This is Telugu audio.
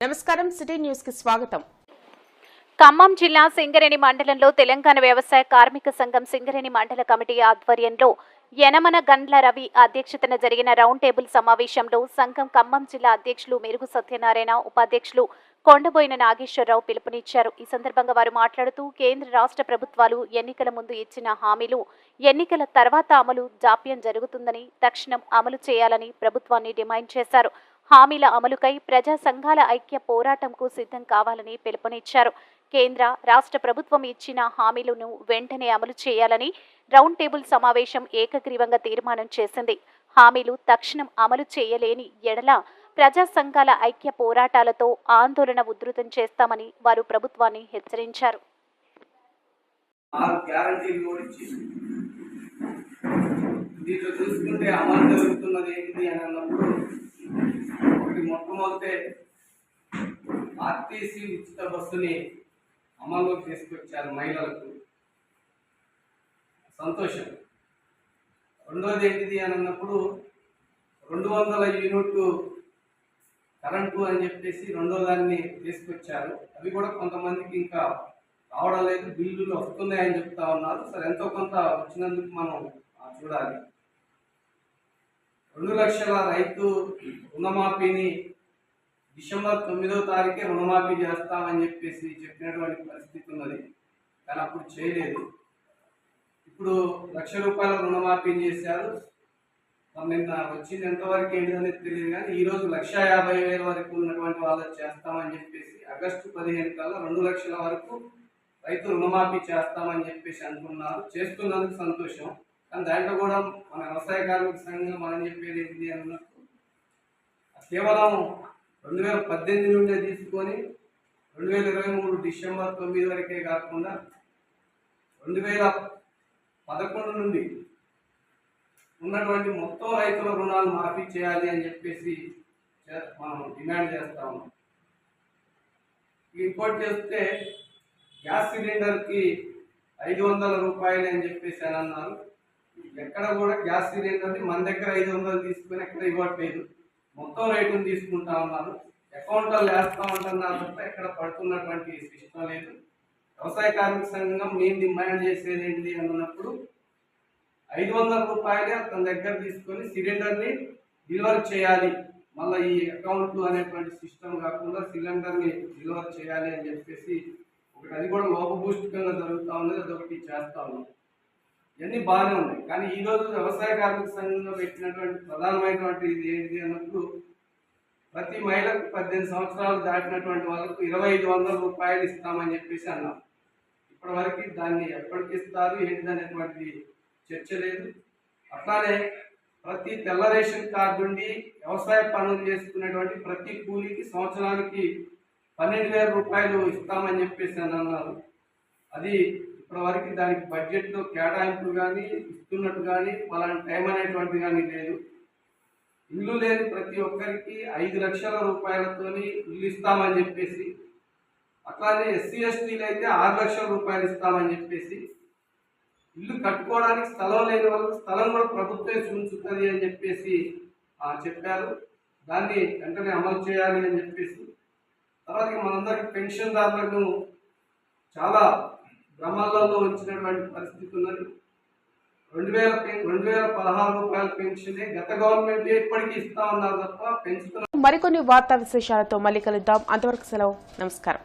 నమస్కారం సిటీ న్యూస్కి స్వాగతం. ఖమ్మం జిల్లా సింగరేణి మండలంలో తెలంగాణ వ్యవసాయ కార్మిక సంఘం సింగరేణి మండల కమిటీ ఆధ్వర్యంలో యనమన గండ్ల రవి అధ్యక్షతన జరిగిన రౌండ్ టేబుల్ సమావేశంలో సంఘం ఖమ్మం జిల్లా అధ్యక్షులు మెరుగు సత్యనారాయణ ఉపాధ్యక్షులు కొండబోయిన నాగేశ్వరరావు పిలుపునిచ్చారు. ఈ సందర్భంగా వారు మాట్లాడుతూ కేంద్ర రాష్ట్ర ప్రభుత్వాలు ఎన్నికల ముందు ఇచ్చిన హామీలు ఎన్నికల తర్వాత అమలు జాప్యం జరుగుతుందని తక్షణం అమలు చేయాలని ప్రభుత్వాన్ని డిమాండ్ చేశారు. హామీల అమలుకై ప్రజా సంఘాల ఐక్య పోరాటంకు సిద్ధం కావాలని పిలుపునిచ్చారు. కేంద్ర రాష్ట్ర ప్రభుత్వం ఇచ్చిన హామీలను వెంటనే అమలు చేయాలని రౌండ్ టేబుల్ సమావేశం ఏకగ్రీవంగా తీర్మానం చేసింది. హామీలు తక్షణం అమలు చేయలేని ఎడల ప్రజా సంఘాల ఐక్య పోరాటాలతో ఆందోళన ఉధృతం చేస్తామని వారు ప్రభుత్వాన్ని హెచ్చరించారు. దీంట్లో చూసుకుంటే అమలు జరుగుతున్నది ఏంటి అని అన్నప్పుడు ఒకటి మొట్టమొదటే ఆర్టీసీ ఉచిత బస్సుని అమల్లోకి తీసుకొచ్చారు మహిళలకు. సంతోషం. రెండోది ఏంటిది అని అన్నప్పుడు రెండు వందల యూనిట్లు కరెంటు అని చెప్పేసి రెండో దాన్ని తీసుకొచ్చారు. అవి కూడా కొంతమందికి ఇంకా రావడం లేదు. బిల్లులు వస్తున్నాయని చెప్తా ఉన్నారు. సరే ఎంతో కొంత వచ్చినందుకు మనం చూడాలి. రెండు లక్షల రైతు రుణమాఫీని డిసెంబర్ తొమ్మిదో తారీఖే రుణమాఫీ చేస్తామని చెప్పేసి చెప్పినటువంటి పరిస్థితి ఉన్నది. కానీ అప్పుడు చేయలేదు. ఇప్పుడు లక్ష రూపాయల రుణమాఫీ చేశారు. నిన్న వచ్చింది ఎంతవరకు ఏంటనేది తెలియదు కానీ ఈరోజు లక్ష యాభై వేల వరకు ఉన్నటువంటి వాళ్ళకి చేస్తామని చెప్పేసి ఆగస్టు పదిహేను కల్లా రెండు లక్షల వరకు రైతు రుణమాఫీ చేస్తామని చెప్పేసి అంటున్నారు. చేస్తున్నందుకు సంతోషం. కానీ దాంట్లో కూడా మన వ్యవసాయ కార్మిక సంఘం మనం చెప్పేది ఏంటి అన్నప్పుడు కేవలం రెండు వేల పద్దెనిమిది నుండే తీసుకొని రెండు వేల ఇరవై మూడు డిసెంబర్ తొమ్మిది వరకే కాకుండా రెండు వేల పదకొండు నుండి ఉన్నటువంటి మొత్తం రైతుల రుణాలు మాఫీ చేయాలి అని చెప్పేసి చే- మనం డిమాండ్ చేస్తా ఉన్నాం. చేస్తే గ్యాస్ సిలిండర్కి ఐదు వందల రూపాయలు అని చెప్పేసి అని అన్నారు. ఎక్కడ కూడా గ్యాస్ సిలిండర్ని మన దగ్గర ఐదు వందలు తీసుకుని ఎక్కడ ఇవ్వట్లేదు. మొత్తం రేటును తీసుకుంటా ఉన్నారు. అకౌంట్లో వేస్తా ఉంటున్నారు తప్ప ఎక్కడ పడుతున్నటువంటి సిస్టమ్ లేదు. వ్యవసాయ కార్మిక సంఘం మేము డిమాండ్ చేసేది ఏంటి అన్నప్పుడు ఐదు వందల రూపాయలే అతని దగ్గర తీసుకొని సిలిండర్ని డెలివర్ చేయాలి. మళ్ళీ ఈ అకౌంట్లు అనేటువంటి సిస్టమ్ కాకుండా సిలిండర్ని డెలివర్ చేయాలి అని చెప్పేసి ఒకటి అది కూడా లోపభూష్టికంగా జరుగుతూ ఉన్నది అదొకటి చేస్తా ఉన్నాం ఇవన్నీ బాగానే ఉన్నాయి. కానీ ఈ రోజు వ్యవసాయ కార్మిక సంఘంలో పెట్టినటువంటి ప్రధానమైనటువంటి ఇది ఏంటి అన్నప్పుడు ప్రతి మహిళకు పద్దెనిమిది సంవత్సరాలు దాటినటువంటి వాళ్ళకు ఇరవై ఐదు వందల రూపాయలు ఇస్తామని చెప్పేసి అన్నాం. ఇప్పటి వరకు దాన్ని ఎప్పటికి ఇస్తారు? ఏంటి అనేటువంటి చర్చ లేదు. అట్లానే ప్రతి తెల్ల రేషన్ కార్డు నుండి వ్యవసాయ పనులు చేసుకునేటువంటి ప్రతి కూలీకి సంవత్సరానికి పన్నెండు వేల రూపాయలు ఇస్తామని చెప్పేసి అని అన్నారు. అది ఇప్పటివరకు దానికి బడ్జెట్లో కేటాయింపులు కానీ ఇస్తున్నట్టు కానీ వాళ్ళని టైం అనేటువంటిది కానీ లేదు. ఇల్లు లేని ప్రతి ఒక్కరికి ఐదు లక్షల రూపాయలతోని ఇల్లు ఇస్తామని చెప్పేసి అట్లానే ఎస్సీ ఎస్టీలు అయితే ఆరు లక్షల రూపాయలు ఇస్తామని చెప్పేసి ఇల్లు కట్టుకోవడానికి స్థలం లేని వాళ్ళకి స్థలం కూడా ప్రభుత్వం చూంచుతుంది అని చెప్పేసి ఆ, చెప్పారు. దాన్ని వెంటనే అమలు చేయాలి అని చెప్పేసి తర్వాత మనందరికీ పెన్షన్దారులను చాలా భ్రమాలలో ఉంచినటువంటి పరిస్థితి ఉన్నది. రెండు వేల రెండు వేల పదహారు రూపాయల పెన్షన్ గత గవర్నమెంట్ ఇప్పటికీ ఇస్తా ఉన్నారు తప్ప పెంచుతున్న మరికొన్ని వార్తా విశేషాలతో మళ్ళీ కలుద్దాం. అంతవరకు సెలవు. నమస్కారం.